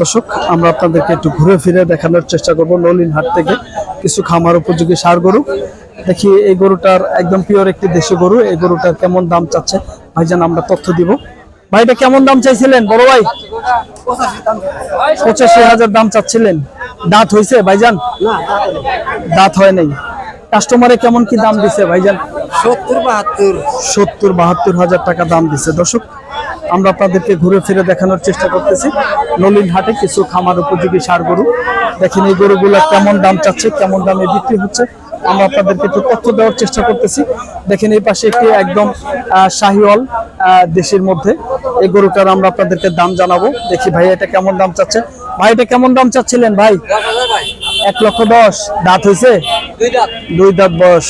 দর্শক আমরা আপনাদেরকে একটু ঘুরে ফিরে দেখানোর চেষ্টা করব নলিন হাট থেকে। কিছু খামার উপযোগী সার গরু। দেখি এই গরুটার একদম পিওর একটি দেশি গরু। এই গরুটার কেমন দাম চাচ্ছে? ভাইজান আমরা তথ্য দিব। ভাইটা কেমন দাম চাইছিলেন? বড় ভাই? পঁচাশি হাজার দাম চাচ্ছিলেন। দাঁত হয়েছে ভাইজান? দাঁত হয় নাই। কাস্টমারে কেমন কি দাম দিছে ভাইজান? সত্তর বাহাত্তর। সত্তর বাহাত্তর হাজার টাকা দাম দিছে। দর্শক আমরা আপনাদেরকে ঘুরে ফিরে দেখানোর চেষ্টা করতেছি। নলিন হাটে কিছু খামার উপযোগী সার গরু। দেখেন এই গরুগুলো কেমন দাম চাচ্ছে কেমন দামে বিক্রি হচ্ছে আমরা আপনাদেরকে একটু তথ্য দেওয়ার চেষ্টা করতেছি। দেখেন এই পাশে একটি একদম শাহিওয়াল দেশের মধ্যে। এই গরুটার আমরা আপনাদেরকে দাম জানাব। দেখি ভাই এটা কেমন দাম চাচ্ছে? ভাই এটা কেমন দাম চাচ্ছিলেন ভাই? এক লক্ষ দশ। দাঁত হয়েছে? দুই দাঁত। দুই দাঁত বয়স।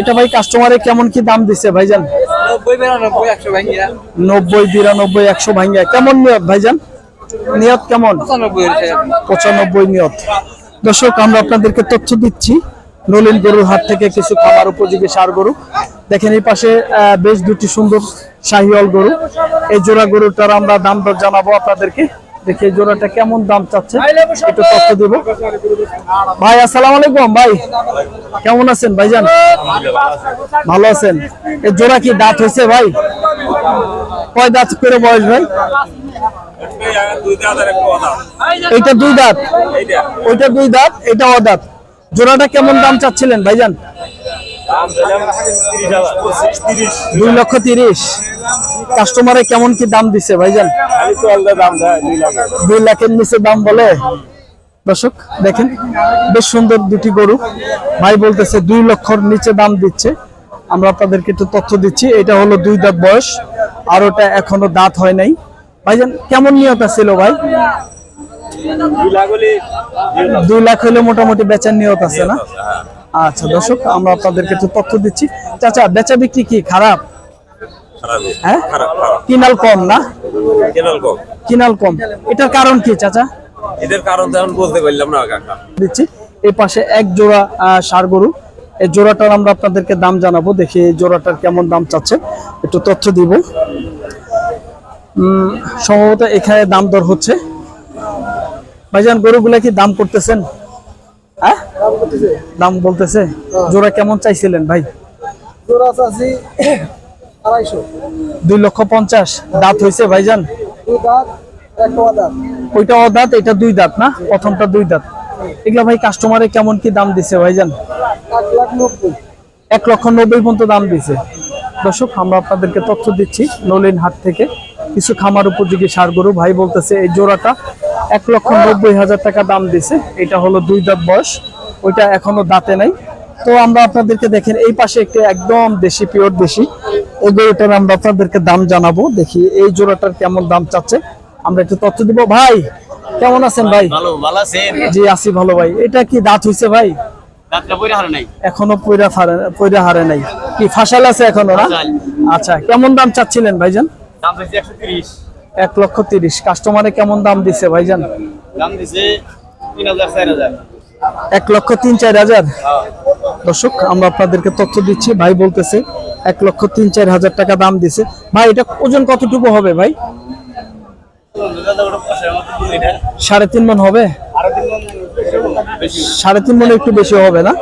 এটা ভাই কাস্টমারে কেমন কি দাম দিছে ভাইজান? নব্বই বিরানব্বই একশো ভাঙ্গা কেমন নিয়ত ভাইজান? নিয়ত কেমন? পঁচানব্বই নিয়ত। দর্শক আমরা আপনাদেরকে তথ্য দিচ্ছি। নলিন গরুর হাট থেকে কিছু খাবার উপযোগী সার গরু। দেখেন এই পাশে আহ, বেশ দুটি সুন্দর শাহিওয়াল গরু। এই জোড়া গরুটার আমরা দাম দর জানাব আপনাদেরকে। দেখি জোড়াটা কেমন দাম চাচ্ছে? একটু তথ্য দেব। ভাই আসসালামু আলাইকুম ভাই। কেমন আছেন ভাইজান? ভালো আছেন। এই জোড়া কি দাঁত হয়েছে ভাই? কয় দাঁত করে বয়স ভাই? এইটা দুই দাঁত। ওইটা দুই দাঁত এটা অদাঁত। জোড়াটা কেমন দাম চাচ্ছিলেন ভাইজান? দুই লক্ষ তিরিশ। কাস্টমারে কেমন কি দাম দিছে ভাইজান? দুই লাখের। নিচে দাম বলে? দর্শক দেখেন বেশ সুন্দর দুটি গরু। ভাই বলতেছে দুই লক্ষর নিচে দাম দিচ্ছে। আমরা আপনাদেরকে একটু তথ্য দিচ্ছি এটা হলো দুই দাঁত বয়স আর ওটা এখনও দাঁত হয় নাই। ভাইজান কেমন নিয়ত ছিল ভাই? দুই লাখ হলে মোটামুটি বেচার নিয়ত আছে না? আচ্ছা দর্শক আমরা আপনাদেরকে একটু তথ্য দিচ্ছি। চাচা বেচা বিক্রি কি খারাপ? হ্যাঁ? কিনাল কম না? কেনাল কম। কিনাল কম। এটার কারণ কি চাচা? এদের কারণ তো বলতে পারলাম না কাকা। দিচ্ছি। এই পাশে এক জোড়া ষাঁড় গরু। এই জোড়াটার আমরা আপনাদেরকে দাম জানাব দেখি এই জোড়াটার কেমন দাম চাচ্ছে। একটু তথ্য দিব। সম্ভবত এখানে দাম দর হচ্ছে। ভাইজান গরুগুলা কি দাম করতেছেন? হ্যাঁ? দাম বলতেছে? জোড়া কেমন চাইছিলেন ভাই? জোড়া চাষি আড়াইশো। দুই লক্ষ পঞ্চাশ। দাঁত হয়েছে ভাইজান? ওইটা অদাঁত এটা দুই দাঁত না? প্রথমটা দুই দাঁত। এগুলা ভাই কাস্টমারে কেমন কি দাম দিছে ভাইজান? এক এক লক্ষ নব্বই পর্যন্ত দাম দিছে। দর্শক আমরা আপনাদেরকে তথ্য দিচ্ছি নলিন হাট থেকে। কিছু খামার উপযোগী সার গরু ভাই বলতেছে এই জোড়াটা এক লক্ষ নব্বই হাজার টাকা দাম দিছে। এটা হলো দুই দাঁত বয়স। ওইটা এখনও দাঁতে নাই। তো আমরা আপনাদেরকে দেখেন এই পাশে একটি একদম দেশি পিওর দেশি। এই গরুটার আমরা আপনাদেরকে দাম জানাব দেখি এই জোড়াটার কেমন দাম চাচ্ছে। আমরা একটু তথ্য দিব। ভাই কেমন আছেন ভাই? ভালো ভালো আছেন জি আছি ভালো ভাই। এটা কি দাঁত হইছে ভাই? এখনও পয়রা হারে পয়রা হারে নাই। কি ফাঁসাল আছে এখনও না? আচ্ছা কেমন দাম চাচ্ছিলেন ভাইজান? এক লক্ষ তিরিশ। কাস্টমারে কেমন দাম দিছে ভাইজান? দাম দিছে তিন হাজার চার হাজার। এক লক্ষ তিন চার হাজার। দর্শক, আমরা আপনাদেরকে তথ্য দিচ্ছি, ভাই বলতেছে, এক লক্ষ তিন চার হাজার টাকা দাম দিছে। ভাই, এটা ওজন কতটুকু হবে, ভাই? সাড়ে তিন মন হবে? সাড়ে তিন মনে একটু বেশি হবে না?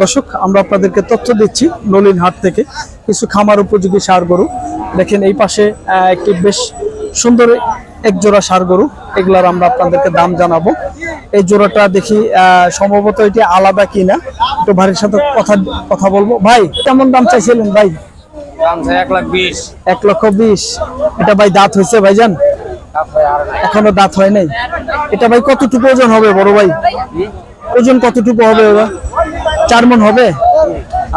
দর্শক, আমরা আপনাদেরকে তথ্য দিচ্ছি নলিন হাট থেকে। কিছু খামার উপযোগী সার গরু। দেখেন, এই পাশে একটি বেশ সুন্দর একজোড়া সার গরু। এগুলার আমরা আপনাদেরকে দাম জানাব। এই জোড়াটা দেখি সম্ভবত এটি আলাদা কিনা। একটু ভাইয়ের সাথে কথা কথা বলব। ভাই কেমন দাম চাইছিলেন ভাই? এক লক্ষ বিশ। এটা ভাই দাঁত হয়েছে ভাইজান? এখনও দাঁত হয় নাই। এটা ভাই কতটুকু ওজন হবে বড় ভাই? ওজন কতটুকু হবে চার মন হবে?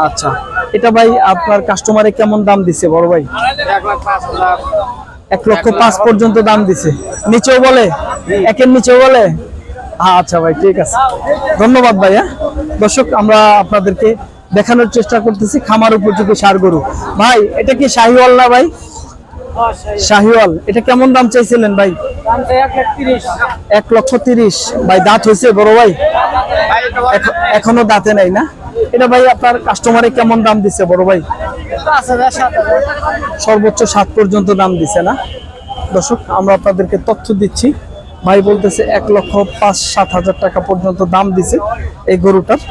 আচ্ছা। এটা ভাই আপনার কাস্টমারে কেমন দাম দিছে বড় ভাই? এক লক্ষ পাঁচ পর্যন্ত দাম দিছে। নিচেও বলে? একের নিচেও বলে? আচ্ছা ভাই ঠিক আছে। ধন্যবাদ ভাই হ্যাঁ দর্শক আমরা আপনাদেরকে দেখানোর চেষ্টা করতেছি খামার উপযোগী সার গরু। ভাই এটা কি শাহিওয়াল না ভাই? শাহিওয়াল। এটা কেমন দাম চাইছিলেন ভাই? এক লক্ষ তিরিশ। ভাই দাঁত হয়েছে বড় ভাই? এখ- এখনও দাঁতে নাই না? এটা ভাই আপনার কাস্টমারে কেমন দাম দিছে বড় ভাই? সর্বোচ্চ সাত পর্যন্ত দাম দিছে না? দর্শক আমরা আপনাদেরকে তথ্য দিচ্ছি। ভাই বলতেছে এক লক্ষ পাঁচ সাত হাজার টাকা পর্যন্ত দাম দিছে এই গরুটার।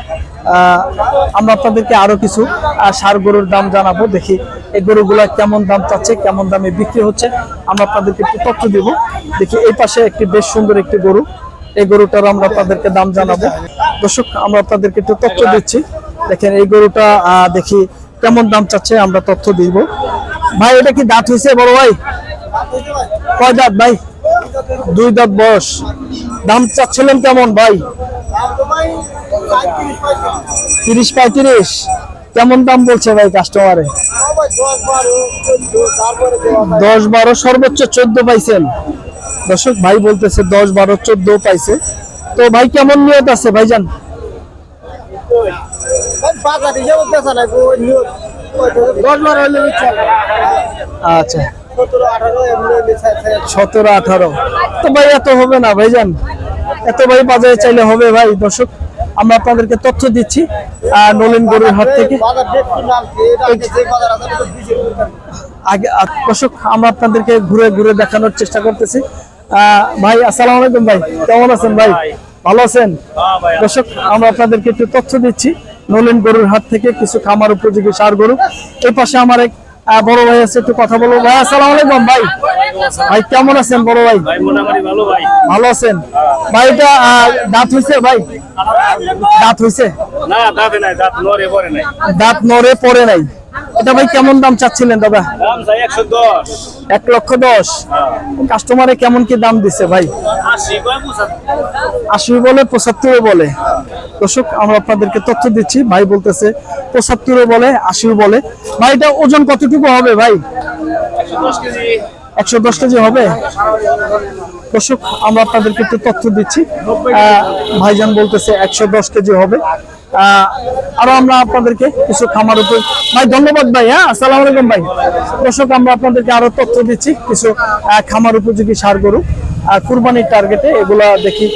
আমরা আপনাদেরকে আরও কিছু ষাঁড় গরুর দাম জানাব, দেখি এই গরুগুলা কেমন দাম চাচ্ছে, কেমন দামে বিক্রি হচ্ছে, আমরা আপনাদেরকে একটু তথ্য দিব। দেখি এই পাশে একটি বেশ সুন্দর একটি গরু, এই গরুটার আমরা আপনাদেরকে দাম জানাব। দর্শক, আমরা আপনাদেরকে একটু তথ্য দিচ্ছি। দেখেন এই গরুটা দেখি কেমন দাম চাচ্ছে, আমরা তথ্য দিব। ভাই, এটা কি দাঁত হয়েছে বড় ভাই? কয় দাঁত ভাই? দুই দাঁত বয়স। দাম চাচ্ছিলেন কেমন ভাই? তিরিশ পঁয়ত্রিশ। কেমন দাম বলছে ভাই কাস্টমারে দশ বারো সর্বোচ্চ চোদ্দ পাইছেন। দর্শক, ভাই বলতেছে দশ বারো চোদ্দ পাইছে। তো ভাই কেমন নিয়ত আছে হইলে ইচ্ছা আচ্ছা। সতেরো আঠারো। তো ভাই এত হবে না ভাইজান। এত ভাই বাজারে চাইলে হবে ভাই দর্শক। আমরা আপনাদেরকে তথ্য দিচ্ছি আহ, নলিন গরুর হাট থেকে। আগে দর্শক আমরা আপনাদেরকে ঘুরে ঘুরে দেখানোর চেষ্টা করতেছি। ভাই আসসালাম আলাইকুম ভাই। কেমন আছেন ভাই? ভালো আছেন? দর্শক আমরা আপনাদেরকে একটু তথ্য দিচ্ছি। নলিন গরুর হাট থেকে কিছু খামার উপযোগী সার গরু। এই পাশে আমার এক বড় ভাই আছে একটু কথা বলব। ভাই আসসালাম আলাইকুম ভাই। ভাই কেমন আছেন বড় ভাই? ভাই ভালো আছেন? ভাই এটা আহ, দাঁত হইছে ভাই? দাঁত পরে দাঁত নড়ে পড়ে নাই। এটা ভাই কেমন দাম চাচ্ছিলেন দাদা? এক লক্ষ দশ। কাস্টমারে কেমন কি দাম দিছে ভাই? আশি বলে পঁচাত্তরে। বলে দর্শক আমরা আপনাদেরকে তথ্য দিচ্ছি। ভাই বলতেছে পঁচাত্তরে বলে আশি বলে। ভাই এটা ওজন কতটুকু হবে ভাই? একশো দশ কেজি। হবে? দর্শক আমরা আপনাদেরকে একটু তথ্য দিচ্ছি। ভাইজান বলতেছে একশো দশ কেজি হবে। আরও আমরা আপনাদেরকে কিছু খামার উপর ভাই, ধন্যবাদ ভাই হ্যাঁ? আসসালামু আলাইকুম ভাই। দর্শক, আমরা আপনাদেরকে আরও তথ্য দিচ্ছি, কিছু খামার উপযোগী সার গরু। কুরবানির টার্গেটে এগুলা দেখি।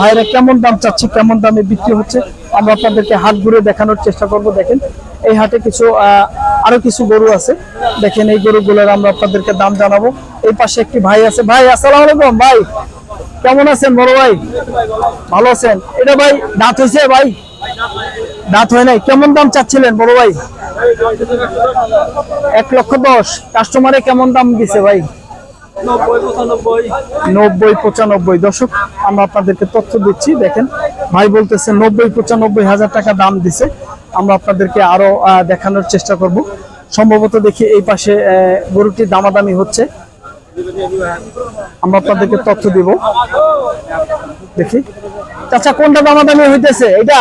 ভাইরা কেমন দাম চাচ্ছে, কেমন দামে বিক্রি হচ্ছে, আমরা আপনাদেরকে হাট ঘুরে দেখানোর চেষ্টা করব। দেখেন, এই হাটে কিছু আরও কিছু গরু আছে। দেখেন, এই গরুগুলোর আমরা আপনাদেরকে দাম জানাব। এই পাশে একটি ভাই আছে। ভাই, আসসালামু আলাইকুম ভাই। কেমন আছেন বড় ভাই? ভালো আছেন? এটা ভাই, দাঁত হয়েছে ভাই? দাঁত হয় নাই। কেমন দাম চাচ্ছিলেন বড় ভাই? এক লক্ষ দশ। কাস্টমারে কেমন দাম দিছে ভাই? নব্বই, পঁচানব্বই। দশক আমরা আপনাদেরকে তথ্য দিচ্ছি, দেখেন। ভাই বলতেছে নব্বই, পঁচানব্বই হাজার টাকা দাম দিছে। আমরা আপনাদেরকে আরও দেখানোর চেষ্টা করব। সম্ভবত দেখি এই পাশে গরুটি দামাদামি হচ্ছে। আমরা আপনাদেরকে তথ্য দিব। দেখি। চাচা কোনটা দামাদামি হইতেছে? এটা?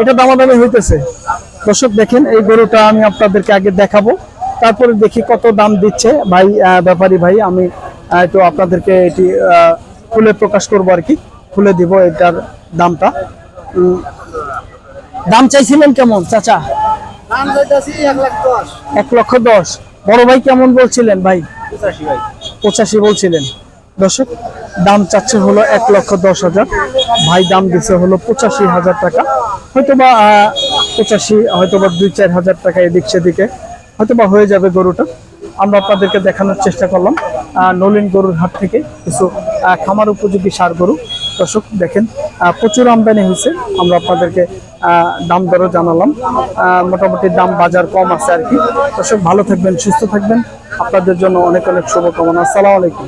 এটা দামাদামি হইতেছে। দর্শক দেখেন এই গরুটা আমি আপনাদেরকে আগে দেখাবো। তারপরে দেখি কত দাম দিচ্ছে। ভাই ব্যাপারী ভাই আমি একটু আপনাদেরকে এটি খুলে প্রকাশ করব আর কি। খুলে দিব এটার দামটা। দাম চাইছিলেন কেমন চাচা? এক লক্ষ দশ। বড় ভাই কেমন বলছিলেন ভাই? ভাই। পঁচাশি বলছিলেন। দর্শক, দাম চাচ্ছে হলো এক লক্ষ দশ হাজার। ভাই, দাম দিচ্ছে হলো পঁচাশি হাজার টাকা। হয়তোবা পঁচাশি, হয়তোবা দুই, চার হাজার টাকা এদিক সেদিকে। হয়তোবা হয়ে যাবে গরুটা। আমরা আপনাদেরকে দেখানোর চেষ্টা করলাম। নলিন গরুর হাট থেকে কিছু খামার উপযোগী সার গরু। দর্শক, দেখেন প্রচুর আমদানি হয়েছে। আমরা আপনাদেরকে দাম দরও জানালাম। মোটামুটি দাম বাজার কম আছে আর কি। দর্শক, ভালো থাকবেন, সুস্থ থাকবেন। আপনাদের জন্য অনেক অনেক শুভকামনা। আসসালামু আলাইকুম।